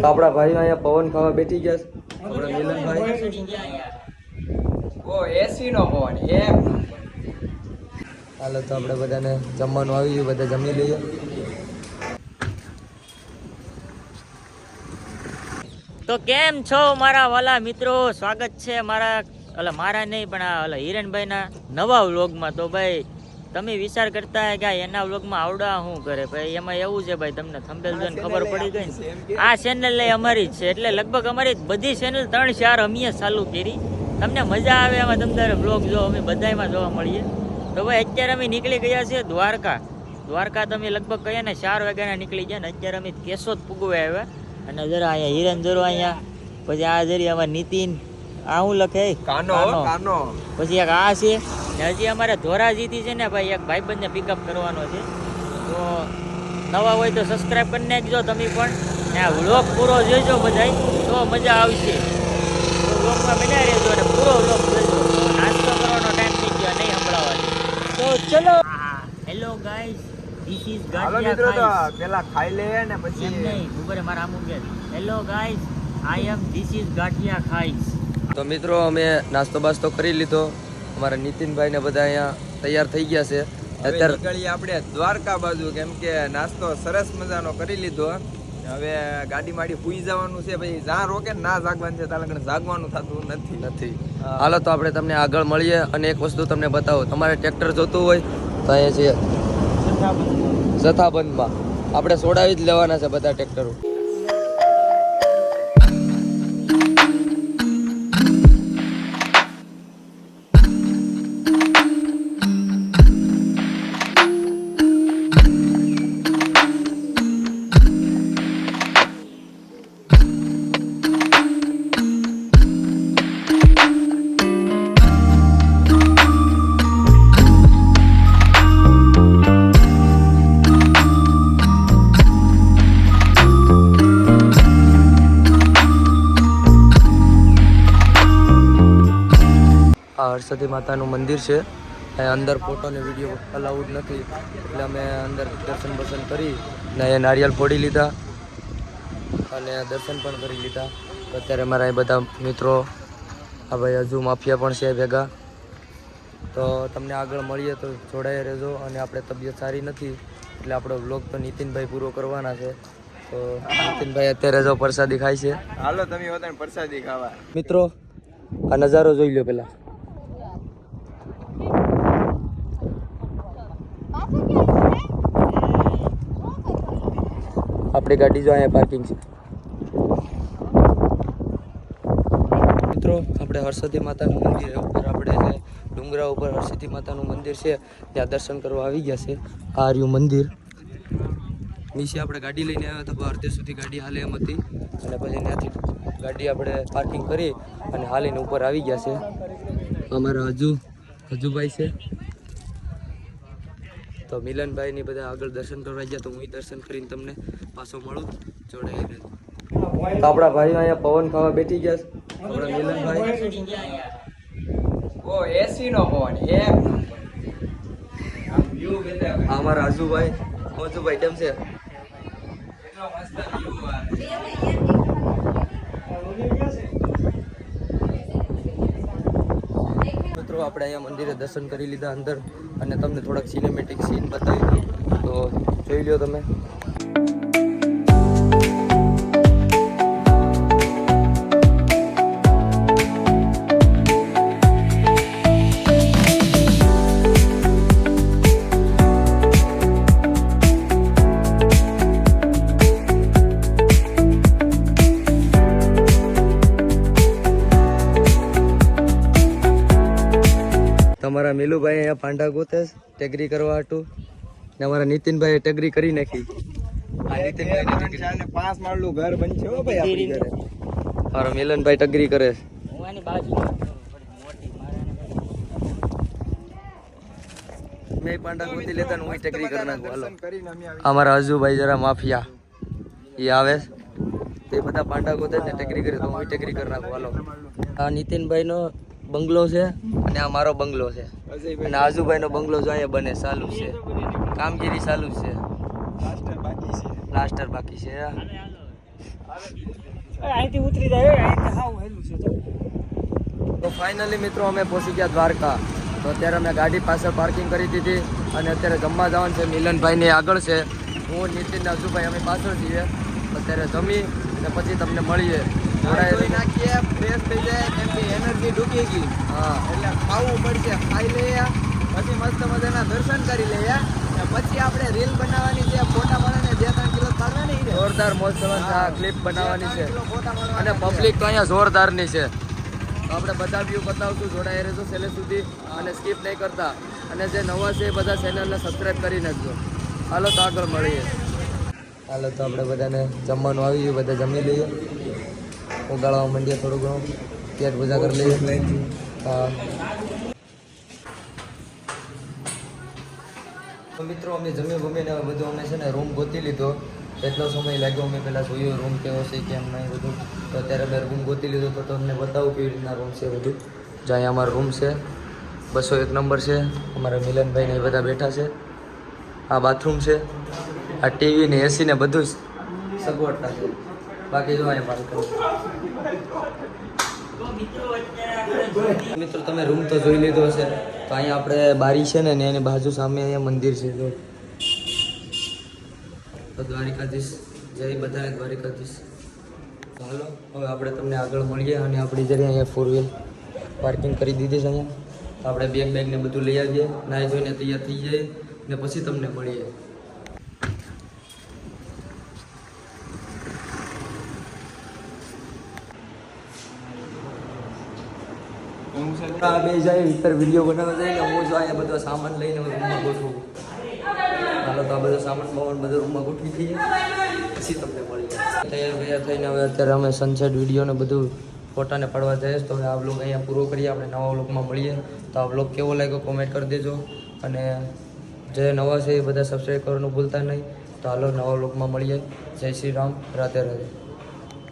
તો આપણા ભાઈઓ અહીંયા પવન ખાવા બેઠી ગયા છે. આપણા મિલનભાઈ. ઓ એસી નો પવન એક હાલો તો આપણે બધાને જમવાનું આવી ગયું બધા જમી લઈએ. તો કેમ છો મારા વાલા મિત્રો? સ્વાગત છે મારા એટલે મારા નહીં પણ આ ઓલા હિરણભાઈના નવા વ્લોગમાં. તો ભાઈ તમે વિચાર કરતા કે એના વ્લોગમાં આવડા શું કરે? ભાઈ એમાં એવું છે ભાઈ તમને થંબેલ જોઈને ખબર પડી ગઈ ને. આ ચેનલ લઈ અમારી જ છે એટલે લગભગ અમારી બધી ચેનલ ત્રણ ચાર અમે ચાલુ કરી. તમને મજા આવે એમાં તમારે વ્લોગ જો અમે બધામાં જોવા મળીએ. તો ભાઈ અત્યારે અમે નીકળી ગયા છીએ દ્વારકા. દ્વારકા તમે લગભગ કહીએ ને ચાર વાગ્યાના નીકળી ગયા ને અત્યારે અમે કેશોદ પૂગવા આવ્યા. અને જરા અહીંયા હિરન જરો અહીંયા પછી આ જરી અમારે નીતિન આ હું લખે? કાનો કાનો. પછી એક આ છે. હજી અમારે ધોરાજીથી છે ને ભાઈ એક ભાઈબંધને પિકઅપ કરવાનો છે. તો નવા હોય તો સબસ્ક્રાઈબ કરી નાખજો તમે પણ. આ વ્લોગ પૂરો જોઈજો બધાય. તો મજા આવશે. તો વ્લોગમાં બન્યા રહેજો અને પૂરો વ્લોગ જોઈજો. નાસ્તો કરવાનો ટાઈમ થઈ ગયો નહીં સંભળાવવાની. તો ચલો. હેલો ગાઈસ ધીસ ઇઝ પેલા ખાઈ લે ને એમ પછી નહીં ઉપર મારા આમ કે hello guys I am this is ગાંઠિયા ખાઈસ તો મિત્રો અમે નાસ્તો બાસ્તો કરી લીધો. અમારા નીતિનભાઈ ને બધા અહીંયા તૈયાર થઈ ગયા છે. અત્યારે નીકળીએ આપણે દ્વારકા બાજુ કેમ કે નાસ્તો સરસ મજાનો કરી લીધો. હવે ગાડી માડી પૂઈ જવાનું છે પછી જ્યાં રોકે ના જાગવાનું છે લગન જાગવાનું થતું નથી. નથી. હાલો તો આપણે તમને આગળ મળીએ અને એક વસ્તુ તમને બતાવો. તમારે ટ્રેક્ટર જોતું હોય તો અહીંયા છે. જથ્થાબંધમાં. આપણે સોડાવી જ લેવાના છે બધા ટ્રેક્ટરો. આ માતાનું મંદિર છે. અંદર ફોટો ને વીડિયો અલાઉડ નથી. એટલે અમે અંદર દર્શન બર્શન કરી ને એ નારિયેલ ફોડી લીધા અને દર્શન પણ કરી લીધા. અત્યારે મારા એ બધા મિત્રો આ ભાઈ હજુ માફિયા પણ છે ભેગા. તો તમને આગળ મળીએ તો જોડાઈ રહેજો અને આપણે તબિયત સારી નથી. એટલે આપણો બ્લોગ તો નીતિનભાઈ પૂરો કરવાના છે. તો નીતિનભાઈ અત્યારે જો પ્રસાદી ખાય છે. હાલો તમે પ્રસાદી ખાવા. મિત્રો આ નજારો જોઈ લો પેલા આપણી ગાડી જો અહીંયા પાર્કિંગ છે. મિત્રો, આપણે હરસ્વતી માતાનું મંદિર ઉપર આપણે ડુંગરા ઉપર હરસ્વતી માતાનું મંદિર છે, ત્યાં દર્શન કરવા આવી ગયા છે. આ રહ્યું મંદિર. નીચે આપણે ગાડી લઈને આવ્યા હતા પણ અડધે સુધી ગાડી હાલે એમ હતી. અને પછી ત્યાંથી ગાડી આપણે પાર્કિંગ કરી અને હાલીને ઉપર આવી ગયા છે. અમારા હજુ હજુભાઈ છે. તો મિલનભાઈ ની બધા આગળ દર્શન કરવા ગયા તો હું દર્શન કરીને તમને પાછો મળું. જોડે તો આપણા ભાઈઓ અહીંયા પવન ખાવા બેઠી ગયા છે. આપણા મિલનભાઈ. ઓ એસી નો પવન એક અમારા હજુભાઈ. મોજુભાઈ કેમ છે? એટલો મસ્ત view આવે. મિત્રો, આપણે અહીંયા મંદિરે દર્શન કરી લીધા અંદર અને તમને થોડાક સિનેમેટિક સીન બતાવી દઉં. તો જોઈ લ્યો તમે. તમારા મેલુભાઈ અહીંયા પાંડા ગોતે ટેગરી કરવા હતું ને અમારા નીતિનભાઈ ટેગરી કરી નાખી. નીતિનભાઈ ને પાંચ માળનું ઘર બનશે ભાઈ આપણી ઘરે. મારા મિલનભાઈ ટગરી કરે મેં પાંડા ગોતી લેતા હું ટેકરી કરી નાખું હાલો. અમારા હજુભાઈ જરા માફિયા. એ આવે તે બધા પાંડા ગોતે ને ટેકરી કરે તો હું ટેકરી કરી નાખું હાલો. આ નીતિનભાઈનો બંગલો છે અને આ મારો બંગલો છે. અજયભાઈ અને આજુભાઈનો બંગલો જો અહીંયા બને ચાલુ છે. કામગીરી ચાલુ છે. લાસ્ટ બાકી છે. પ્લાસ્ટર બાકી છે અહીંથી ઉતરી જાય અહીંથી હાવ હેલું છે તો. ફાઇનલી મિત્રો અમે પહોંચી ગયા દ્વારકા. તો અત્યારે અમે ગાડી પાછળ પાર્કિંગ કરી દીધી અને અત્યારે જમવા જવાનું છે. મિલનભાઈની આગળ છે. હું નીતિન અજુભાઈ અમે પાછળ છીએ. અત્યારે જમી અને પછી તમને મળીએ. જોડાયેલી. નાખીએ ફ્રેશ થઈ જાય કેમ કે એનર્જી ડૂબી ગઈ. હા. એટલે ખાવું પડશે ખાઈ લઈએ. પછી મસ્ત મજાના દર્શન કરી લઈએ. પછી આપણે રીલ બનાવવાની છે ફોટા પાડીને બે ત્રણ કિલો પાડવાની છે. જોરદાર મોજ ક્લિપ બનાવવાની છે. પાડવાના અને પબ્લિક તો અહીંયા જોરદારની છે. તો આપણે બધા વ્યૂ બતાવશું જોડાઈ રહેજો છેલ્લે સુધી. અને સ્કીપ નહીં કરતા. અને જે નવા છે એ બધા ચેનલને સબસ્ક્રાઈબ કરી નાખજો. હાલો તો આગળ મળીએ. હાલો તો આપણે બધાને જમવાનું આવી ગયું બધા જમી લઈએ. ઉગાડવા માંડીએ થોડું ઘણું. પેટ પૂજા કરી લઈએ. હા. મિત્રો અમે જમી બમીને હવે બધું અમે છે ને રૂમ ગોતી લીધો. એટલો સમય લાગ્યો અમે પહેલાં જોયું રૂમ કેવો છે કેમ નહીં બધું. તો અત્યારે અમે રૂમ ગોતી લીધો તો તમને બતાવું કેવી રીતના રૂમ છે બધું. જ્યાં અહીંયા અમારો રૂમ છે બસો એક નંબર છે. અમારા મિલનભાઈ ને એ બધા બેઠા છે. આ બાથરૂમ છે આ ટીવી ને એસી ને બધું જ સગવડતા છે. બાકી જો અહીંયા બાલ્કની મિત્રો, તમે રૂમ તો જોઈ લીધો હશે. તો અહીંયા આપણે બારી છે ને એની બાજુ સામે અહીંયા મંદિર છે તો દ્વારિકાધીશ, જય બધાને દ્વારિકાધીશ. ચાલો હવે આપણે તમને આગળ મળીએ અને આપણી જરી અહીંયા ફોર વ્હીલ પાર્કિંગ કરી દીધી છે અહીંયા. તો આપણે બેગ બેગ ને બધું લઈ આવીએ. નાહી ધોઈને તૈયાર થઈ જઈએ ને પછી તમને મળીએ. આ બે જાય ભીતર વીડિયો બનાવવા જાય ને હું જો અહીંયા બધો સામાન લઈને રૂમમાં ગોઠવું. હાલો તો આ બધો સામાન બામાન બધો રૂમમાં ગોઠવી દઈએ. પછી તમને મળી જાય. તૈયાર ભૈયા થઈને હવે અત્યારે અમે સનસેટ વીડિયો ને બધું ફોટાને પડવા જઈએ તો હવે આ બ્લોગ અહીંયા પૂરો કરીએ. આપણે નવા બ્લોગમાં મળીએ. તો આ બ્લોગ કેવો લાગ્યો કોમેન્ટ કરી દેજો. અને જે નવા છે એ બધા સબસ્ક્રાઈબ કરવાનું ભૂલતા નહીં. તો હાલો નવા બ્લોગમાં મળીએ. જય શ્રી રામ. રાધે રાધે.